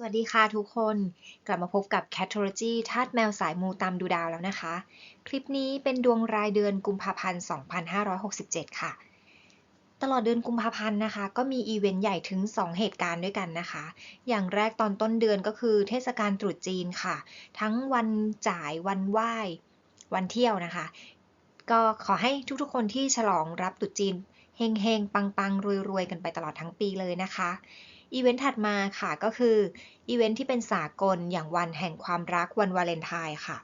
สวัสดีค่ะทุกคน กลับมาพบกับ Catology ธาตุแมวสายมูตามดูดาวแล้วนะคะ คลิปนี้เป็นดวงรายเดือนกุมภาพันธ์ 2567 ค่ะ ตลอดเดือนกุมภาพันธ์นะคะ ก็มีอีเวนต์ใหญ่ถึง 2 เหตุการณ์ด้วยกันนะคะ อย่างแรกตอนต้นเดือนก็คือเทศกาลตรุษจีนค่ะ ทั้งวันจ่ายวันไหว้ วันเที่ยวนะคะ ก็ขอให้ทุกๆคนที่ฉลองรับตรุษจีนเฮงๆปังๆรวยๆกันไปตลอดทั้งปีเลยนะคะ อีเวนต์ถัดมาค่ะก็คืออีเวนต์ที่เป็นสากลอย่างวันแห่งความรักวันวาเลนไทน์ค่ะ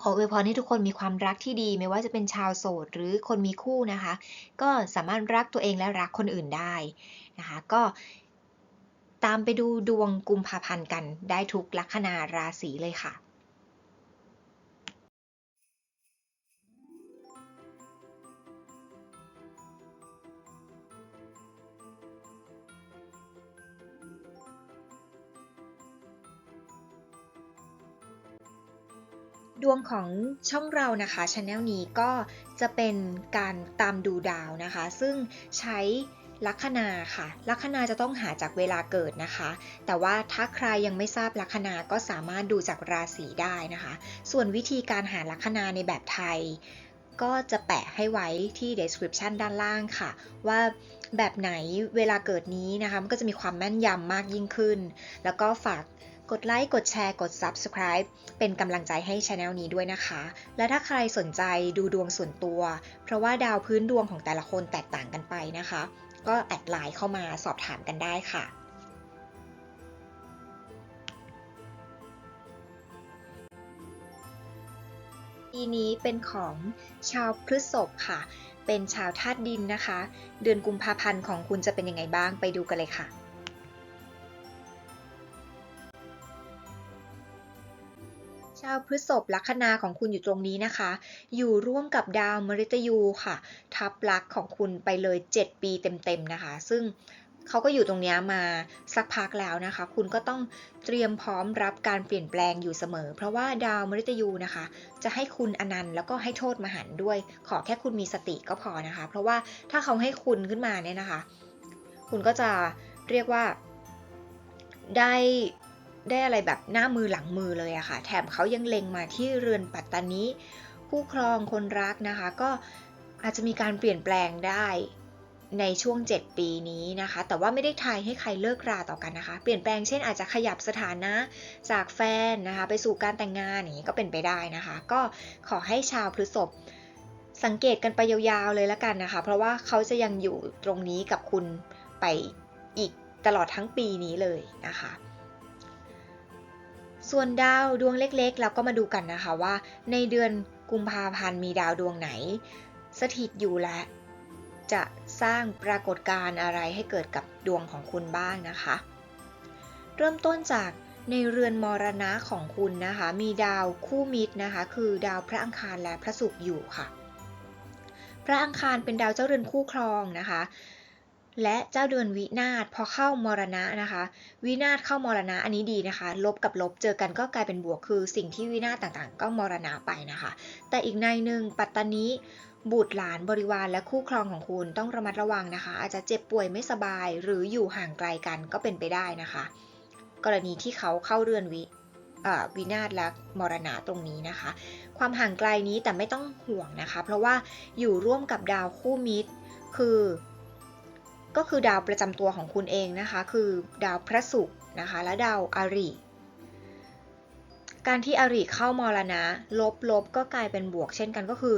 ขออวยพรให้ทุกคนมีความรักที่ดี ไม่ว่าจะเป็นชาวโสดหรือคนมีคู่นะคะ ก็สามารถรักตัวเองและรักคนอื่นได้นะคะก็ตามไปดูดวงกุมภาพันธ์กันได้ทุกลัคนาราศีเลยค่ะ ดวงของช่องเรานะคะช anel นี้ก็จะเป็นการตามดูดาวนะคะ ซึ่งใช้ลัคนาค่ะ ลัคนาจะต้องหาจากเวลาเกิดนะคะ แต่ว่าถ้าใครยังไม่ทราบลัคนาก็สามารถดูจากราศีได้นะคะ ส่วนวิธีการหาลัคนาในแบบไทย ก็จะแปะให้ไว้ที่ description ด้านล่างค่ะ ว่าแบบไหนเวลาเกิดนี้นะคะมันก็จะมีความแม่นยำมากยิ่งขึ้น แล้วก็ฝาก กดไลค์ กดแชร์ กด Subscribe เป็นกำลังใจให้ Channel นี้ด้วยนะคะ และถ้าใครสนใจดูดวงส่วนตัว เพราะว่าดาวพื้นดวงของแต่ละคนแตกต่างกันไปนะคะ ก็แอดไลน์เข้ามาสอบถามกันได้ค่ะปีนี้เป็นของชาวพฤษภค่ะ เป็นชาวธาตุดินนะคะ เดือนกุมภาพันธ์ของคุณจะเป็นยังไงบ้างไปดูกันเลยค่ะ ชาวพฤษภลัคนาของคุณอยู่ตรงนี้นะคะ อยู่ร่วมกับดาวมฤตยูค่ะ ทับลักษณ์ของคุณไปเลย 7 ปีเต็มๆนะคะ ซึ่งเขาก็อยู่ตรงนี้มาสักพักแล้วนะคะ คุณก็ต้องเตรียมพร้อมรับการเปลี่ยนแปลงอยู่เสมอ เพราะว่าดาวมฤตยูนะคะ จะให้คุณอนันต์แล้วก็ให้โทษมหันด้วย ขอแค่คุณมีสติก็พอนะคะ เพราะว่าถ้าเขาให้คุณขึ้นมาเนี่ยนะคะ คุณก็จะเรียกว่าได้ ได้อะไรแบบหน้ามือหลังมือเลยอะค่ะ แถมเขายังเล็งมาที่เรือนปัตตานีคู่ครองคนรักนะคะ ก็อาจจะมีการเปลี่ยนแปลงได้ในช่วง 7 ปีนี้นะคะ แต่ว่าไม่ได้ทายให้ใครเลิกราต่อกันนะคะ เปลี่ยนแปลงเช่นอาจจะขยับสถานะจากแฟนนะคะ ไปสู่การแต่งงานอย่างนี้ก็เป็นไปได้นะคะ ก็ขอให้ชาวพฤษภสังเกตกันไปยาวๆเลยละกันนะคะ เพราะว่าเขาจะยังอยู่ตรงนี้กับคุณไปอีกตลอดทั้งปีนี้เลยนะคะ ส่วนดาวดวงเล็กๆ เราก็มาดูกันนะคะว่า ในเดือนกุมภาพันธ์มีดาวดวงไหน สถิตอยู่และ จะสร้างปรากฏการณ์อะไรให้เกิดกับดวงของคุณบ้างนะคะ เริ่มต้นจากในเรือนมรณะของคุณนะคะ มีดาวคู่มิตรนะคะ คือดาวพระอังคารและพระศุกร์อยู่ค่ะ พระอังคารเป็นดาวเจ้าเรือนคู่ครองนะคะ และเจ้าเดือนวินาศพอเข้ามรณะนะคะ วินาศเข้ามรณะอันนี้ดีนะคะ ลบกับลบเจอกันก็กลายเป็นบวกคือสิ่งที่วินาศต่างๆ ก็มรณะไปนะคะ แต่อีกในหนึ่งปัตตานีบุตรหลานบริวารและคู่ครองของคุณต้องระมัดระวังนะคะ อาจจะเจ็บป่วยไม่สบายหรืออยู่ห่างไกลกันก็เป็นไปได้นะคะ กรณีที่เขาเข้าเรือนวิวินาศและมรณะตรงนี้นะคะ ความห่างไกลนี้แต่ไม่ต้องห่วงนะคะ เพราะว่าอยู่ร่วมกับดาวคู่มิตร คือ ก็คือดาวประจำตัวของคุณเองนะคะ คือดาวพระศุกร์นะคะ และดาวอาริการที่อาริเข้ามรณะ ลบลบก็กลายเป็นบวกเช่นกันก็คือ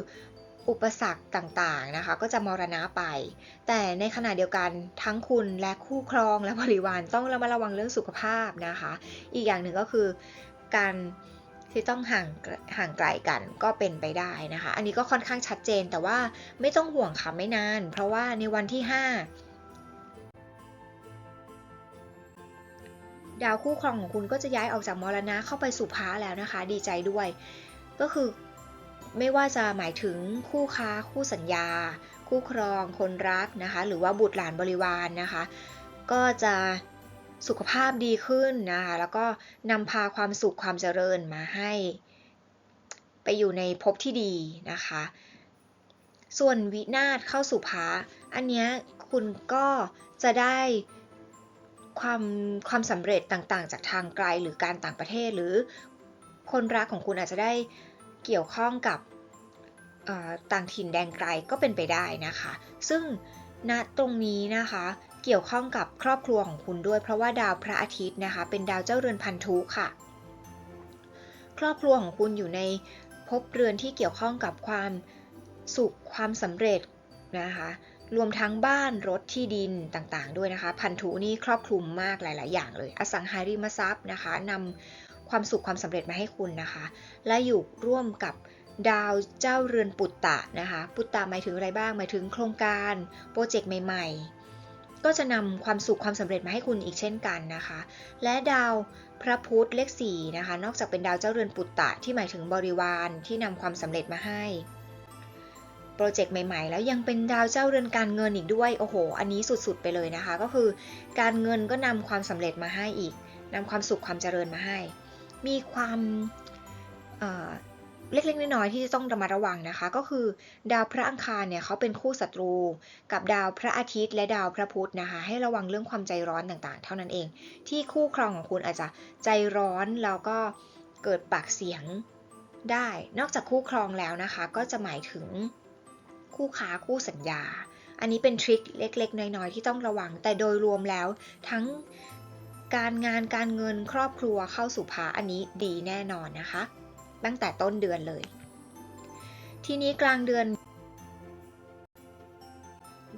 อุปสรรคต่างๆนะคะ ก็จะมรณะไป แต่ในขณะเดียวกันทั้งคุณและคู่ครองและบริวารต้องระมัดระวังเรื่องสุขภาพนะคะ อีกอย่างหนึ่งก็คือการที่ต้องห่างห่างไกลกันก็เป็นไปได้นะคะ อันนี้ก็ค่อนข้างชัดเจนแต่ว่าไม่ต้องห่วงค่ะไม่นาน เพราะว่าในวันที่ 5 ดาวคู่ครองของคุณก็จะย้ายออกจากมรณะเข้าไปสู่พระแล้วนะคะ ดีใจด้วย ก็คือไม่ว่าจะหมายถึงคู่ค้า คู่สัญญา คู่ครอง คนรักนะคะ หรือว่าบุตรหลานบริวารนนะคะ ก็จะสุขภาพดีขึ้นนะคะ แล้วก็นำพาความสุขความเจริญมาให้ ไปอยู่ในภพที่ดีนะคะ ส่วนวินาศเข้าสู่พระอันเนี้ยคุณก็จะได้ ความความสำเร็จต่างๆ จากทางไกลหรือการต่างประเทศหรือคนรักของคุณอาจจะได้เกี่ยวข้องกับต่างถิ่นแดนไกลก็เป็นไปได้นะคะ ซึ่งณตรงนี้นะคะเกี่ยวข้องกับครอบครัวของคุณด้วย เพราะว่าดาวพระอาทิตย์นะคะ เป็นดาวเจ้าเรือนพันธุค่ะ ครอบครัวของคุณอยู่ในภพเรือนที่เกี่ยวข้องกับความสุขความสำเร็จนะคะ รวมทั้งบ้านรถที่ดินต่างๆ ด้วยนะคะ พันธุนี่ครอบคลุมมากหลาย ๆ อย่างเลย อสังหาริมทรัพย์นะคะนำความสุขความสำเร็จมาให้คุณนะคะ และอยู่ร่วมกับดาวเจ้าเรือนปุตตะนะคะ ปุตตะหมายถึงอะไรบ้าง หมายถึงโครงการโปรเจกต์ใหม่ ๆ ก็จะนำความสุขความสำเร็จมาให้คุณอีกเช่นกันนะคะ และดาวพระพุธเลขสี่นะคะ นอกจากเป็นดาวเจ้าเรือนปุตตะที่หมายถึงบริวารที่นำความสำเร็จมาให้ โปรเจกต์ใหม่ๆ แล้วยังเป็นดาวเจ้าเรือนการเงินอีกด้วย โอ้โห อันนี้สุดๆไปเลยนะคะ ก็คือการเงินก็นำความสำเร็จมาให้อีกนำความสุขความเจริญมาให้ มีความเเล็กๆน้อยๆที่จะต้องระมัดระวังนะคะ ก็คือ ดาวพระอังคารเนี่ยเขาเป็นคู่ศัตรู กับดาวพระอาทิตย์และดาวพระพุธนะคะ ให้ระวังเรื่องความใจร้อนต่างๆ เท่านั้นเอง ที่คู่ครองของคุณอาจจะใจร้อนแล้วก็เกิดปากเสียงได้ นอกจากคู่ครองแล้วนะคะ ก็จะหมายถึง คู่ค้าคู่สัญญา อันนี้เป็นทริคเล็ก ๆ น้อยๆที่ต้องระวัง แต่โดยรวมแล้วทั้งการงานการเงินครอบครัวเข้าสู่ภาอันนี้ดีแน่นอนนะคะ ตั้งแต่ต้นเดือนเลย ทีนี้กลางเดือน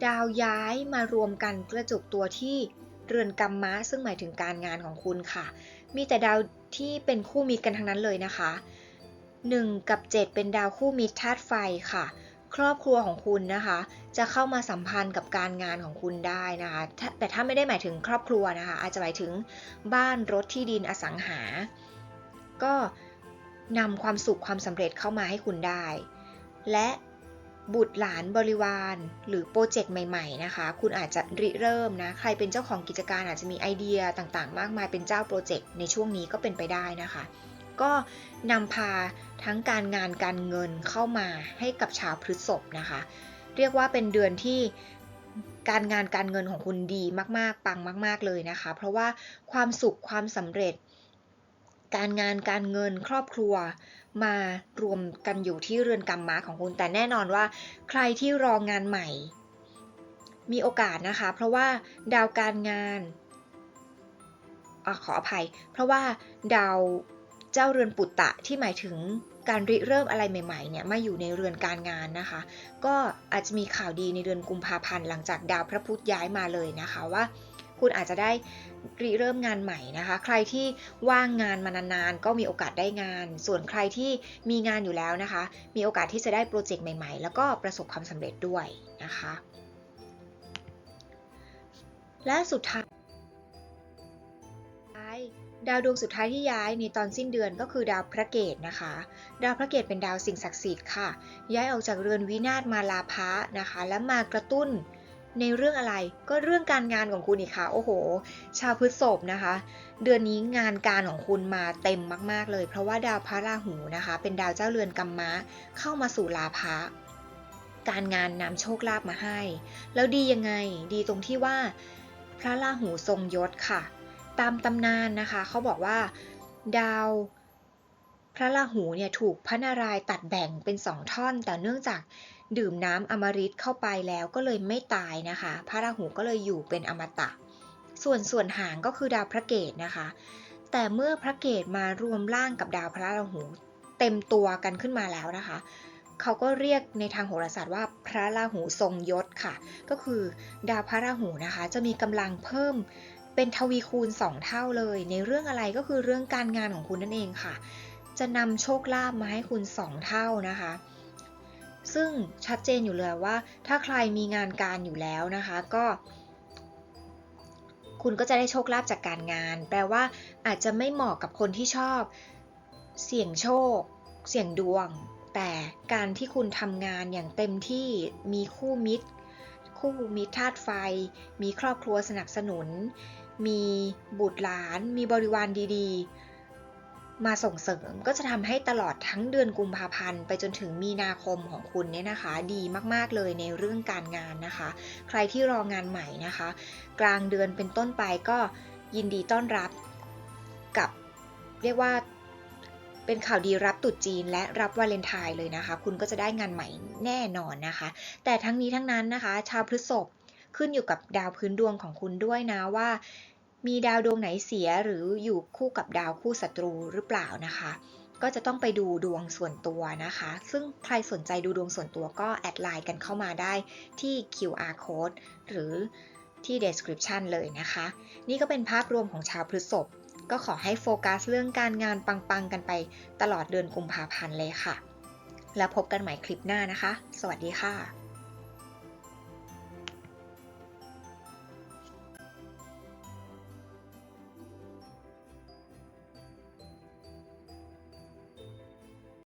ดาวย้ายมารวมกันกระจุกตัวที่เรือนกรรมะซึ่งหมายถึงการงานของคุณค่ะ มีแต่ดาวที่เป็นคู่มิตรกันทั้งนั้นเลยนะคะ 1 กับ 7 เป็นดาวคู่มิตรธาตุไฟค่ะ ครอบครัวของคุณนะคะ จะเข้ามาสัมพันธ์กับการงานของคุณได้นะคะ แต่ถ้าไม่ได้หมายถึงครอบครัวนะคะ อาจจะหมายถึงบ้านรถที่ดินอสังหา ก็นำความสุขความสำเร็จเข้ามาให้คุณได้ และบุตรหลานบริวารหรือโปรเจกต์ใหม่ๆนะคะ คุณอาจจะริเริ่มนะ ใครเป็นเจ้าของกิจการอาจจะมีไอเดียต่างๆ มากมายเป็นเจ้าโปรเจกต์ในช่วงนี้ก็เป็นไปได้นะคะ ก็นำพาทั้งการงานการเงินเข้ามาให้กับชาวพฤษภนะคะ เรียกว่าเป็นเดือนที่การงานการเงินของคุณดีมากๆ ปังมาก ๆ เลยนะคะ เพราะว่าความสุขความสำเร็จ การงานการเงินครอบครัวมารวมกันอยู่ที่เรือนกรรมม้าของคุณ แต่แน่นอนว่า ใครที่รองานใหม่ มีโอกาสนะคะ เพราะว่าดาวการงานอขออภัย เพราะว่าดาว เจ้าเรือนปุตตะที่หมายถึงการริเริ่มอะไรใหม่ๆเนี่ยมาอยู่ในเรือนการงานนะคะ ก็อาจจะมีข่าวดีในเดือนกุมภาพันธ์หลังจากดาวพระพุธย้ายมาเลยนะคะว่า คุณอาจจะได้ริเริ่มงานใหม่นะคะ ใครที่ว่างงานมานานๆก็มีโอกาสได้งาน ส่วนใครที่มีงานอยู่แล้วนะคะ มีโอกาสที่จะได้โปรเจกต์ใหม่ๆ แล้วก็ประสบความสำเร็จด้วยนะคะ และสุดท้าย ดาวดวงสุดท้ายที่ย้ายในตอนสิ้นเดือนก็คือดาวพระเกตนะคะ ดาวพระเกตเป็นดาวสิ่งศักดิ์สิทธิ์ค่ะ ย้ายออกจากเรือนวินาศมาลาภะนะคะ และมากระตุ้นในเรื่องอะไรก็เรื่องการงานของคุณอีกค่ะ โอ้โห ชาวพฤษภนะคะ เดือนนี้งานการของคุณมาเต็มมาก ๆ เลย เพราะว่าดาวพระราหูนะคะ เป็นดาวเจ้าเรือนกรรมะเข้ามาสู่ลาภะการงานนำโชคลาภมาให้ แล้วดียังไงดีตรงที่ว่า พระราหูทรงยศค่ะ ตามตำนานนะคะ เขาบอกว่าดาวพระราหูเนี่ยถูกพระนารายณ์ตัดแบ่งเป็นสองท่อน แต่เนื่องจากดื่มน้ำอมฤตเข้าไปแล้วก็เลยไม่ตายนะคะ พระราหูก็เลยอยู่เป็นอมตะ ส่วนส่วนหางก็คือดาวพระเกตนะคะ แต่เมื่อพระเกตมารวมร่างกับดาวพระราหู เต็มตัวกันขึ้นมาแล้วนะคะ เขาก็เรียกในทางโหราศาสตร์ว่าพระราหูทรงยศค่ะ ก็คือดาวพระราหูนะคะ จะมีกำลังเพิ่ม เป็นทวีคูณ 2 เท่าเลย ในเรื่องอะไรก็คือเรื่องการงานของคุณนั่นเองค่ะ จะนำโชคลาภมาให้คุณ 2 เท่านะคะ ซึ่งชัดเจนอยู่เลยว่า ถ้าใครมีงานการอยู่แล้วนะคะ ก็คุณก็จะได้โชคลาภจากการงาน แปลว่าอาจจะไม่เหมาะกับคนที่ชอบ เสี่ยงโชค เสี่ยงดวง แต่การที่คุณทำงานอย่างเต็มที่มีคู่มิตร คู่มิตรธาตุไฟ มีครอบครัวสนับสนุน มีบุตรหลาน มีบริวารดีๆ มาส่งเสริมก็จะทำให้ตลอดทั้งเดือนกุมภาพันธ์ไปจนถึงมีนาคมของคุณเนี่ยนะคะ ดีมากๆเลยในเรื่องการงานนะคะ ใครที่รองานใหม่นะคะ กลางเดือนเป็นต้นไปก็ยินดีต้อนรับกับเรียกว่าเป็นข่าวดีรับตรุษจีนและรับวาเลนไทน์เลยนะคะ คุณก็จะได้งานใหม่แน่นอนนะคะ แต่ทั้งนี้ทั้งนั้นนะคะ ชาวพฤษภ ขึ้นอยู่กับดาวพื้นดวงของคุณด้วยนะว่า มีดาวดวงไหนเสียหรืออยู่คู่กับดาวคู่ศัตรูหรือเปล่านะคะ ก็จะต้องไปดูดวงส่วนตัวนะคะ ซึ่งใครสนใจดูดวงส่วนตัวก็แอดไลน์กันเข้ามาได้ที่ QR code หรือที่ description เลยนะคะ นี่ก็เป็นภาพรวมของชาวพฤษภก็ขอให้โฟกัสเรื่องการงานปังๆ กันไปตลอดเดือนกุมภาพันธ์เลยค่ะ แล้วพบกันใหม่คลิปหน้านะคะ สวัสดีค่ะ